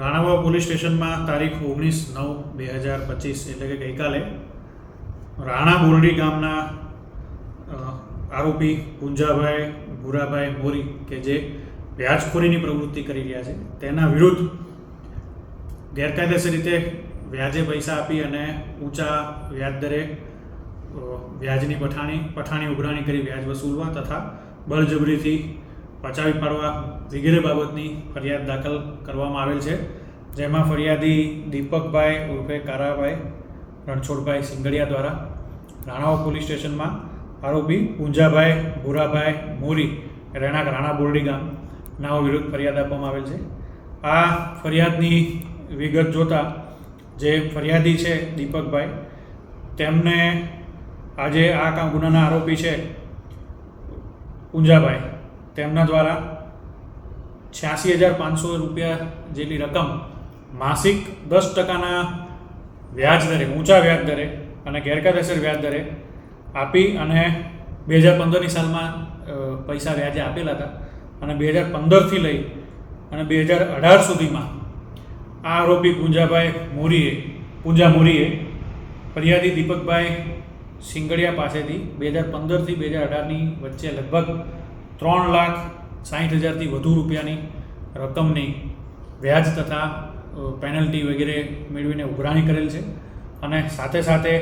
Ranavav police સ્ટેશનમાં તારીખ ઓગણીસ નવ બે હજાર પચીસ એટલે કે ગઈકાલે રાણા બોરડી ગામના આરોપી પુંજાભાઈ, ભૂરાભાઈ મોરી કે જે વ્યાજખોરીની પ્રવૃત્તિ કરી રહ્યા છે, તેના વિરુદ્ધ ગેરકાયદેસર રીતે વ્યાજે પૈસા આપી અને ઊંચા વ્યાજ દરે વ્યાજની પઠાણી પઠાણી ઉઘરાણી કરી વ્યાજ વસૂલવા તથા બળજબરીથી પચાવી પાડવા વગેરે બાબતની ફરિયાદ દાખલ કરવામાં આવેલ છે. જેમાં ફરિયાદી દીપકભાઈ ઉર્ફે કારાભાઈ રણછોડભાઈ સિંગડિયા દ્વારા રાણાઓ પોલીસ સ્ટેશનમાં આરોપી પૂંજાભાઈ ભૂરાભાઈ મોરી રહેણાંક રાણા બોરડી ગામ નાઓ વિરુદ્ધ ફરિયાદ આપવામાં આવેલ છે. આ ફરિયાદની વિગત જોતા જે ફરિયાદી છે દીપકભાઈ, તેમને આજે આ ગુનાના આરોપી છે પુંજાભાઈ. તેમના દ્વારા છ્યાસી હજાર પાંચસો રૂપિયા જેટલી રકમ માસિક દસ ટકાના વ્યાજ દરે, ઊંચા વ્યાજ દરે અને ગેરકાયદેસર વ્યાજ દરે આપી અને બે હજાર પંદરની સાલમાં પૈસા વ્યાજે આપેલા હતા અને બે હજાર પંદરથી લઈ અને બે હજાર અઢાર સુધીમાં આ આરોપી પૂંજાભાઈ મોરીએ, પૂંજા મોરીએ ફરિયાદી દીપકભાઈ સિંગડિયા પાસેથી બે હજાર પંદરથી બે હજાર અઢારની વચ્ચે લગભગ ત્રણ લાખ સાઠ હજારથી વધુ રૂપિયાની રકમની વ્યાજ તથા પેનલ્ટી વગેરે મેળવીને ઉઘરાણી કરેલ છે. અને સાથે સાથે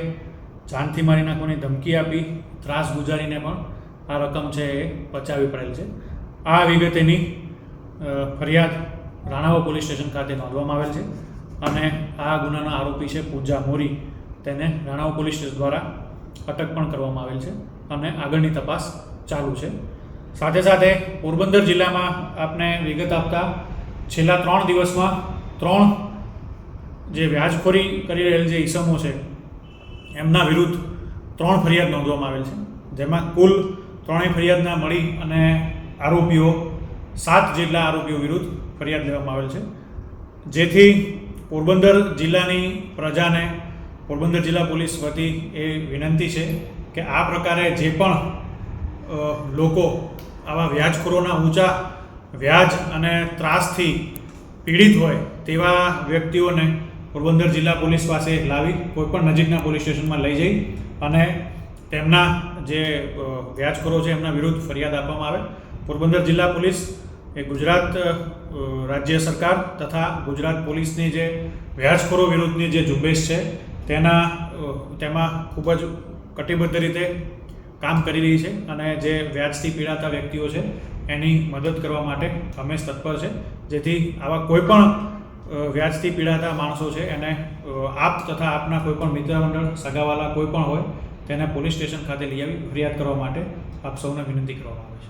જાનથી મારી નાખવાની ધમકી આપી, ત્રાસ ગુજારીને પણ આ રકમ છે એ પચાવી પડેલ છે. આ વિગતેની ફરિયાદ રાણાવા પોલીસ સ્ટેશન ખાતે નોંધવામાં આવેલ છે અને આ ગુનાના આરોપી છે પૂજા મોરી. તેને રાણાવા પોલીસ સ્ટેશન દ્વારા અટક પણ કરવામાં આવેલ છે અને આગળની તપાસ ચાલુ છે. સાથે સાથે પોરબંદર જિલ્લામાં આપને વિગત આપતા છેલ્લા ત્રણ દિવસમાં ત્રણ જે વ્યાજખોરી કરી રહેલ જે ઈસમો છે, એમના વિરુદ્ધ ત્રણ ફરિયાદ નોંધવામાં આવેલ છે. જેમાં કુલ ત્રણેય ફરિયાદના મળી અને આરોપીઓ સાત જેટલા આરોપીઓ વિરુદ્ધ ફરિયાદ લેવામાં આવેલ છે. જેથી પોરબંદર જિલ્લાની પ્રજાને પોરબંદર જિલ્લા પોલીસ વતી એ વિનંતી છે કે આ પ્રકારે જે પણ લોકો આવા વ્યાજખોરોના ઊંચા વ્યાજ અને ત્રાસથી પીડિત હોય તેવા વ્યક્તિઓને પોરબંદર જિલ્લા પોલીસ પાસે લાવી કોઈપણ નજીકના પોલીસ સ્ટેશનમાં લઈ જઈ અને તેમના જે વ્યાજખોરો છે એમના વિરુદ્ધ ફરિયાદ આપવામાં આવે. પોરબંદર જિલ્લા પોલીસ એ ગુજરાત રાજ્ય સરકાર તથા ગુજરાત પોલીસની જે વ્યાજખોરો વિરુદ્ધની જે ઝુંબેશ છે તેના તેમાં ખૂબ જ કટિબદ્ધ રીતે કામ કરી રહી છે અને જે વ્યાજથી પીડાતા વ્યક્તિઓ છે, એની મદદ કરવા માટે હંમેશ તત્પર છે. જેથી આવા કોઈ પણ વ્યાજથી પીડાતા માણસો છે, એને આપ તથા આપના કોઈપણ મિત્રમંડળ, સગાવાલા કોઈ પણ હોય, તેને પોલીસ સ્ટેશન ખાતે લઈ આવી, ફરિયાદ કરવા માટે આપ સૌને વિનંતી કરવામાં આવે છે.